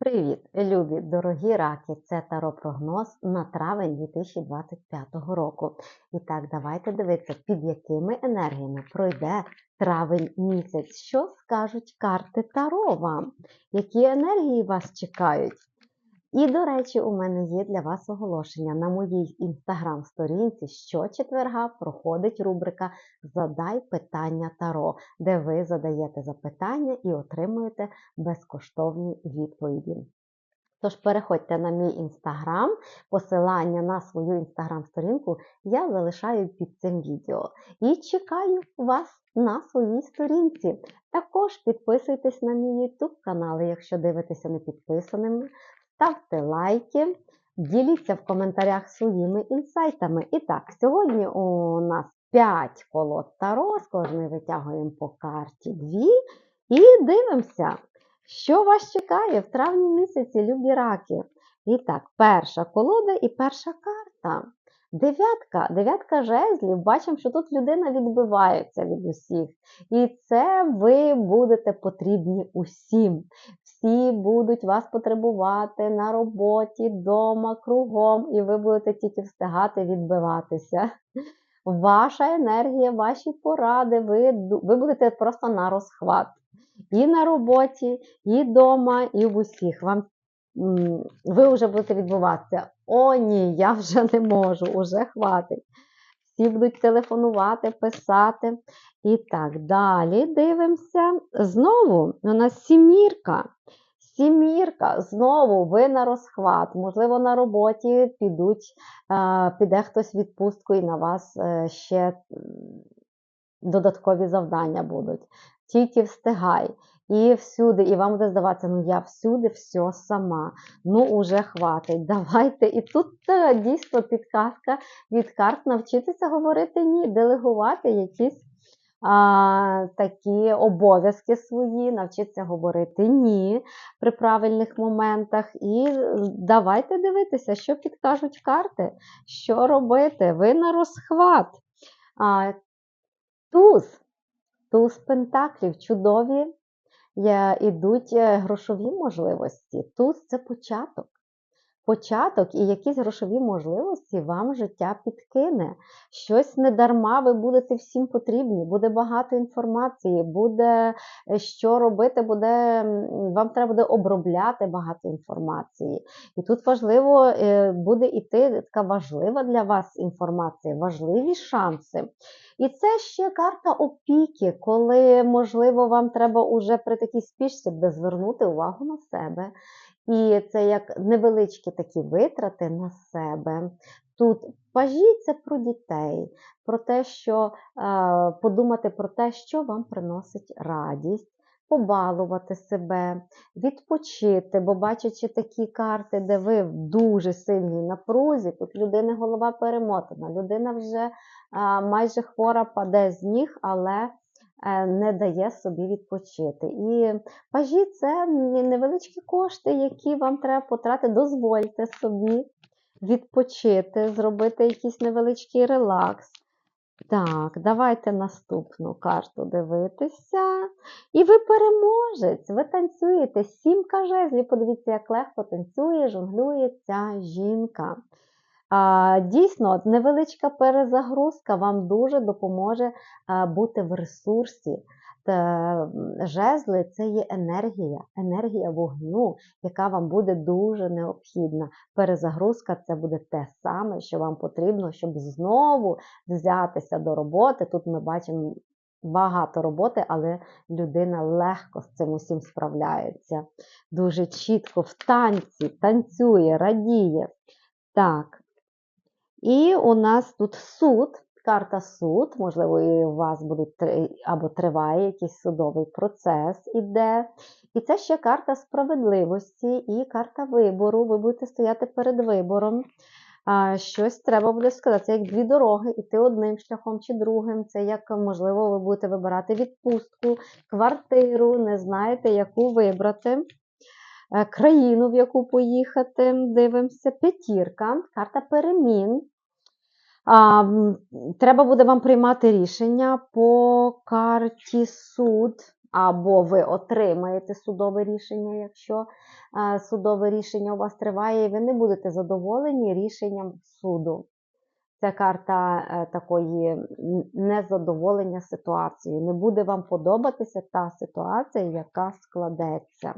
Привіт, любі дорогі раки! Це таро-прогноз на травень 2025 року. І так, давайте дивитися, під якими енергіями пройде травень місяць. Що скажуть карти Таро вам? Які енергії вас чекають? І, до речі, у мене є для вас оголошення на моїй інстаграм-сторінці. Щочетверга проходить рубрика Задай питання Таро, де ви задаєте запитання і отримуєте безкоштовні відповіді. Тож переходьте на мій інстаграм, посилання на свою інстаграм-сторінку я залишаю під цим відео. І чекаю вас на своїй сторінці. Також підписуйтесь на мій YouTube канал, якщо дивитеся не підписаними. Ставте лайки, діліться в коментарях своїми інсайтами. І так, сьогодні у нас 5 колод Таро, з кожної витягуємо по карті 2 і дивимося, що вас чекає в травні місяці, любі раки. І так, перша колода і перша карта. Дев'ятка, дев'ятка жезлів. Бачимо, що тут людина відбивається від усіх. І це ви будете потрібні усім. Всі будуть вас потребувати на роботі, вдома, кругом, і ви будете тільки встигати відбиватися. Ваша енергія, ваші поради, ви, ви будете просто на розхват. І на роботі, і вдома, і в усіх. Вам, ви вже будете відбуватися. О, ні, я вже не можу, уже хватить. Всі будуть телефонувати, писати. І так, далі дивимося. Знову у нас сімірка. Сімірка, знову ви на розхват, можливо, на роботі підуть, піде хтось відпустку і на вас е, ще додаткові завдання будуть. Тільки встигай. І всюди, і вам буде здаватися, ну я всюди все сама. Ну, уже хватить. Давайте. І тут е, дійсно підказка від карт навчитися говорити ні, делегувати якісь а, такі обов'язки свої, навчитися говорити ні при правильних моментах. І давайте дивитися, що підкажуть карти, що робити. Ви на розхват. А, Туз, туз пентаклів, чудові ідуть е, грошові можливості. Туз це початок початок і якісь грошові можливості вам життя підкине. Щось недарма ви будете всім потрібні, буде багато інформації, буде е, що робити, буде, вам треба буде обробляти багато інформації. І тут важливо е, буде йти така важлива для вас інформація, важливі шанси. І це ще карта опіки, коли, можливо, вам треба уже при такій спішці буде звернути увагу на себе. І це як невеличкі такі витрати на себе. Тут пажіться про дітей, про те, що е, подумати про те, що вам приносить радість, побалувати себе, відпочити, бо бачачи такі карти, де ви в дуже сильній напрузі, тут людини голова перемотана, людина вже е, майже хвора паде з ніг, але не дає собі відпочити. І пажі це невеличкі кошти, які вам треба потратити. Дозвольте собі відпочити, зробити якийсь невеличкий релакс. Так, давайте наступну карту дивитися. І ви переможець, ви танцюєте. Сімка жезлів. Подивіться, як легко танцює, жонглює ця жінка. Дійсно, невеличка перезагрузка вам дуже допоможе бути в ресурсі. Жезли це є енергія, енергія вогню, яка вам буде дуже необхідна. Перезагрузка це буде те саме, що вам потрібно, щоб знову взятися до роботи. Тут ми бачимо багато роботи, але людина легко з цим усім справляється. Дуже чітко в танці, танцює, радіє. Так, і у нас тут суд, карта суд, можливо, і у вас будуть або триває якийсь судовий процес іде. І це ще карта справедливості і карта вибору. Ви будете стояти перед вибором. А, Щось треба буде сказати. Це як дві дороги, іти одним шляхом чи другим. Це як, можливо, ви будете вибирати відпустку, квартиру, не знаєте, яку вибрати. Е, країну, в яку поїхати, дивимося, п'ятірка, карта перемін. А, Треба буде вам приймати рішення по карті суд. або ви отримаєте судове рішення, якщо е, судове рішення у вас триває, і ви не будете задоволені рішенням суду. Це карта е, такої незадоволення ситуацією. Не буде вам подобатися та ситуація, яка складеться.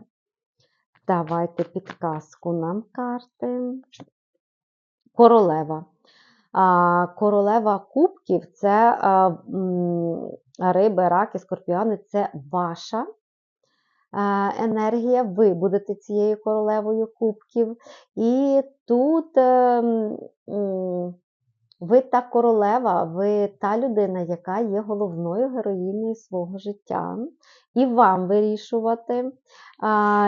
Давайте підказку нам карти. Королева. Королева кубків це риби, раки, скорпіони це ваша енергія. Ви будете цією королевою кубків. І тут ем, ви та королева, ви та людина, яка є головною героїнею свого життя. І вам вирішувати,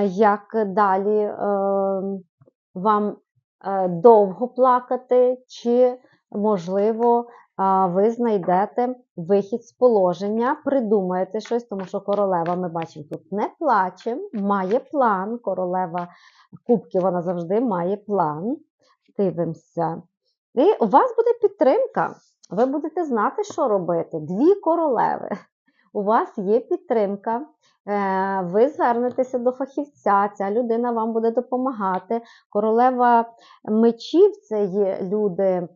як далі е, вам е, довго плакати, чи, можливо, ви знайдете вихід з положення, придумаєте щось, тому що королева, ми бачимо, тут не плаче, має план. Королева кубки, вона завжди має план. Дивимося. І у вас буде підтримка. Ви будете знати, що робити. Дві королеви. У вас є підтримка. Е, Ви звернетеся до фахівця, ця людина вам буде допомагати. Королева мечів це є люди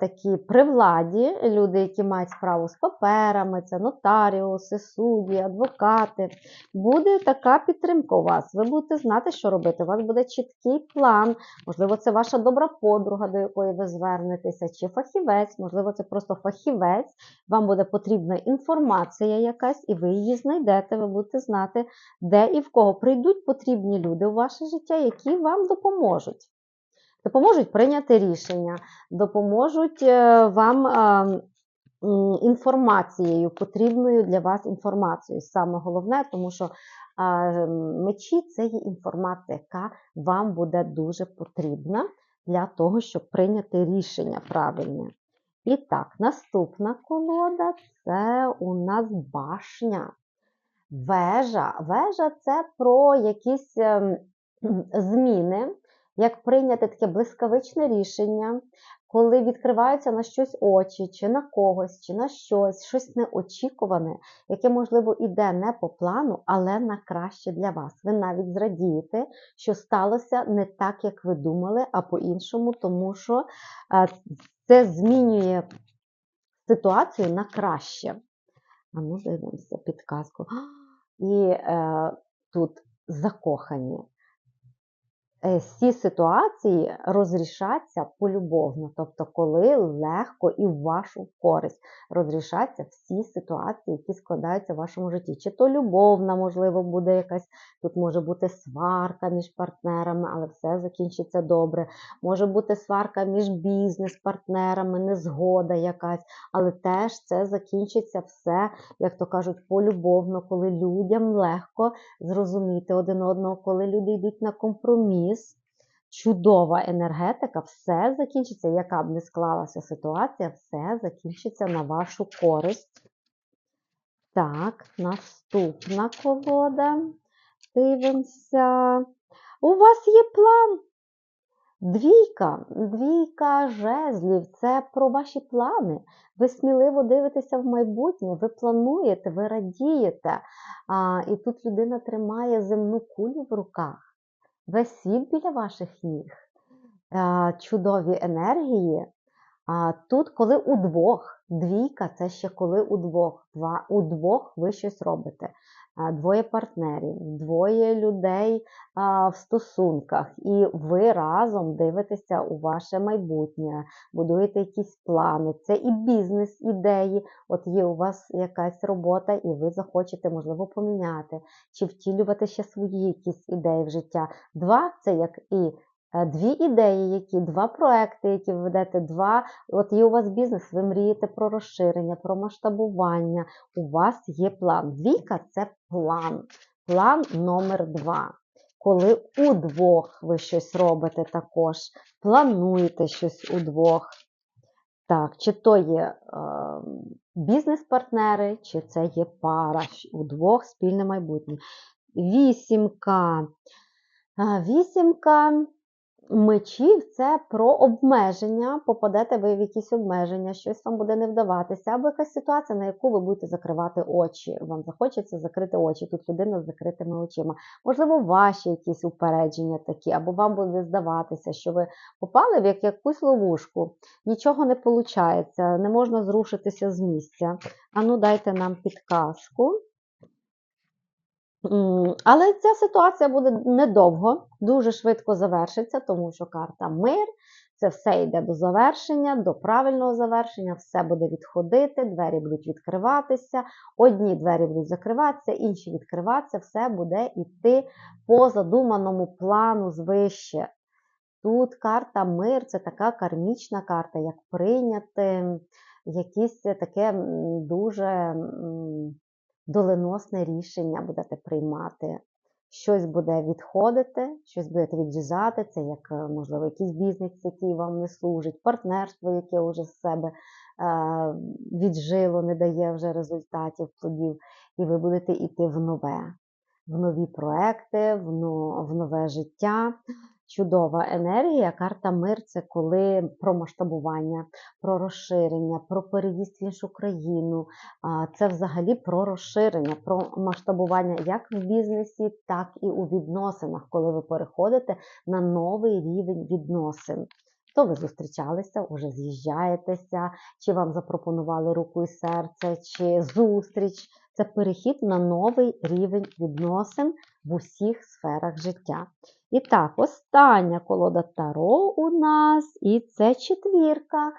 такі при владі, люди, які мають справу з паперами, це нотаріуси, судді, адвокати. Буде така підтримка у вас. Ви будете знати, що робити. У вас буде чіткий план. Можливо, це ваша добра подруга, до якої ви звернетеся, чи фахівець, можливо, це просто фахівець. Вам буде потрібна інформація якась, і ви її знайдете. Ви будете знати, де і в кого прийдуть потрібні люди у ваше життя, які вам допоможуть. Допоможуть прийняти рішення, допоможуть е, вам е, інформацією, потрібною для вас інформацією. Саме головне, тому що мечі це є інформація, яка вам буде дуже потрібна для того, щоб прийняти рішення правильне. І так, наступна колода це у нас башня. Вежа. Вежа це про якісь ем, зміни, як прийняти таке блискавичне рішення, коли відкриваються на щось очі, чи на когось, чи на щось, щось неочікуване, яке, можливо, іде не по плану, але на краще для вас. Ви навіть зрадієте, що сталося не так, як ви думали, а по-іншому, тому що е, це змінює ситуацію на краще. А ну, дивимося підказку. І е, тут закохані. Е, Всі ситуації розрішаться полюбовно, тобто, коли легко і в вашу користь розрішаться всі ситуації, які складаються в вашому житті. Чи то любовна, можливо, буде якась, тут може бути сварка між партнерами, але все закінчиться добре. Може бути сварка між бізнес-партнерами, незгода якась, але теж це закінчиться все, як то кажуть, полюбовно, коли людям легко зрозуміти один одного, коли люди йдуть на компроміс. Чудова енергетика, все закінчиться, яка б не склалася ситуація, все закінчиться на вашу користь. Так, наступна колода. Дивимося. У вас є план. Двійка, двійка жезлів це про ваші плани. Ви сміливо дивитеся в майбутнє, ви плануєте, ви радієте. А, І тут людина тримає земну кулю в руках. Світ біля ваших ніг. Чудові енергії. Тут, коли удвох, двійка це ще коли удвох. Два, удвох ви щось робите. Двоє партнерів, двоє людей в стосунках, і ви разом дивитеся у ваше майбутнє, будуєте якісь плани. Це і бізнес-ідеї. От є у вас якась робота, і ви захочете, можливо, поміняти, чи втілювати ще свої якісь ідеї в життя. Два це як і Дві ідеї, які два проекти, які ви ведете, два. От є у вас бізнес, ви мрієте про розширення, про масштабування. У вас є план. Двійка це план. План номер два. Коли удвох ви щось робите також, плануєте щось удвох. Так, чи то є е, бізнес-партнери, чи це є пара удвох спільне майбутнє. Вісімка. Вісімка мечів це про обмеження, попадете ви в якісь обмеження, щось вам буде не вдаватися, або якась ситуація, на яку ви будете закривати очі. Вам захочеться закрити очі. Тут людина з закритими очима. Можливо, ваші якісь упередження такі, або вам буде здаватися, що ви попали в як- якусь ловушку, нічого не виходить, не можна зрушитися з місця. Ану, дайте нам підказку. Але ця ситуація буде недовго, дуже швидко завершиться, тому що карта мир, це все йде до завершення, до правильного завершення, все буде відходити, двері будуть відкриватися, одні двері будуть закриватися, інші відкриватися, все буде йти по задуманому плану звище. Тут карта мир це така кармічна карта, як прийняти якесь таке дуже. Доленосне рішення будете приймати. Щось буде відходити, щось будете відрізати, це як, е, можливо, якийсь бізнес, який вам не служить, партнерство, яке вже з себе е, віджило, не дає вже результатів, плодів, і ви будете йти в нове, в нові проекти, в нове життя. Чудова енергія. Карта мир це коли про масштабування, про розширення, про переїзд в іншу країну. Це взагалі про розширення, про масштабування як в бізнесі, так і у відносинах, коли ви переходите на новий рівень відносин. То ви зустрічалися, уже з'їжджаєтеся, чи вам запропонували руку і серце, чи зустріч. Це перехід на новий рівень відносин в усіх сферах життя. І так, остання колода Таро у нас, і це четвірка.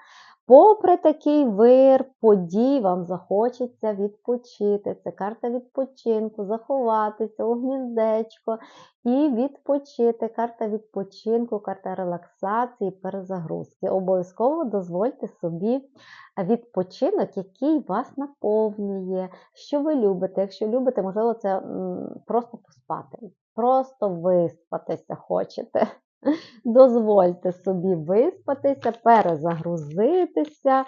Попри такий вир подій, вам захочеться відпочити. Це карта відпочинку, заховатися у гніздечко і відпочити. Карта відпочинку, карта релаксації, перезагрузки. Обов'язково дозвольте собі відпочинок, який вас наповнює, що ви любите. Якщо любите, можливо, це просто поспати, просто виспатися хочете. Дозвольте собі виспатися, перезагрузитися.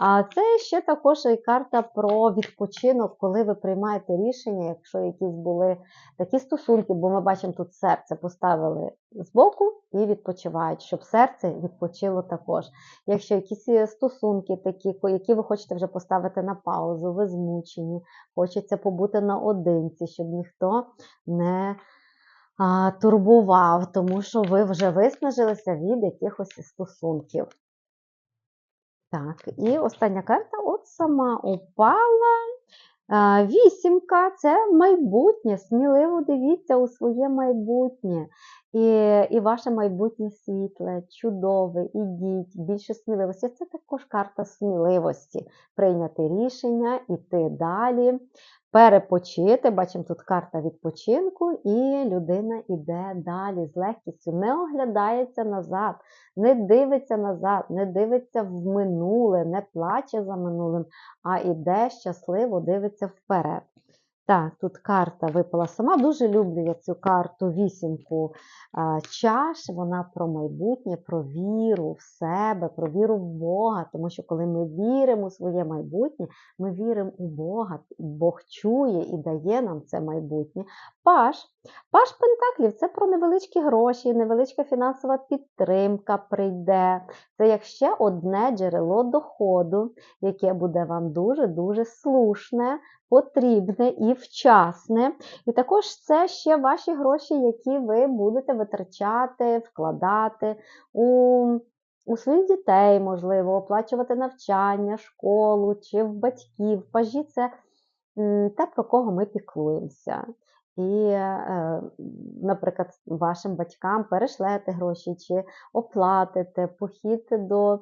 А це ще також і карта про відпочинок, коли ви приймаєте рішення, якщо якісь були такі стосунки, бо ми бачимо тут серце поставили збоку і відпочивають, щоб серце відпочило також. Якщо якісь стосунки такі, які ви хочете вже поставити на паузу, ви змучені, хочеться побути наодинці, щоб ніхто не а, турбував, тому що ви вже виснажилися від якихось стосунків. Так, і остання карта от сама упала. Вісімка це майбутнє. Сміливо дивіться у своє майбутнє. І, і ваше майбутнє світле, чудове, ідіть, більше сміливості. Це також карта сміливості. Прийняти рішення, іти далі, перепочити. Бачимо тут карта відпочинку, і людина йде далі з легкістю, не оглядається назад, не дивиться назад, не дивиться в минуле, не плаче за минулим, а іде щасливо, дивиться вперед. Так, тут карта випала сама. Дуже люблю я цю карту вісімку чаш. Вона про майбутнє, про віру в себе, про віру в Бога. Тому що коли ми віримо у своє майбутнє, ми віримо у Бога. Бог чує і дає нам це майбутнє. Паш. Паш Пентаклів це про невеличкі гроші, невеличка фінансова підтримка прийде. Це як ще одне джерело доходу, яке буде вам дуже-дуже слушне, потрібне і вчасне. І також це ще ваші гроші, які ви будете витрачати, вкладати у, у своїх дітей, можливо, оплачувати навчання, школу чи в батьків. Пажі це те, про кого ми піклуємося. І, е, наприклад, вашим батькам перешлете гроші чи оплатите похід до,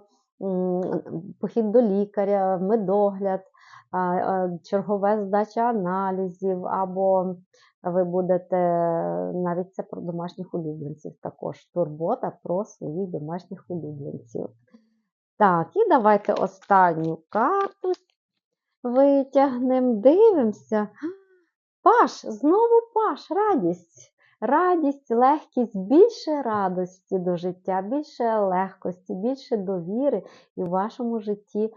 похід до лікаря, медогляд, чергова здача аналізів, або ви будете навіть це про домашніх улюбленців також. Турбота про своїх домашніх улюбленців. Так, і давайте останню карту витягнемо, дивимося. Паш, знову Паш, радість. Радість, легкість, більше радості до життя, більше легкості, більше довіри, і в вашому житті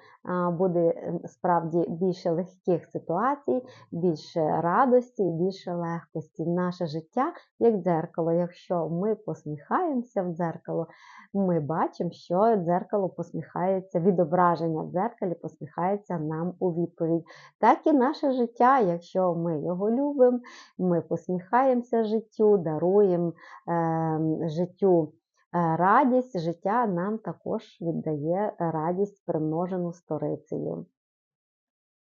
буде е, справді більше легких ситуацій, більше радості більше легкості. Наше життя як дзеркало. Якщо ми посміхаємося в дзеркало, ми бачимо, що дзеркало посміхається, відображення в дзеркалі посміхається нам у відповідь. Так і наше життя, якщо ми його любимо, ми посміхаємося життю, даруємо життю е, радість, життя нам також віддає радість примножену сторицею.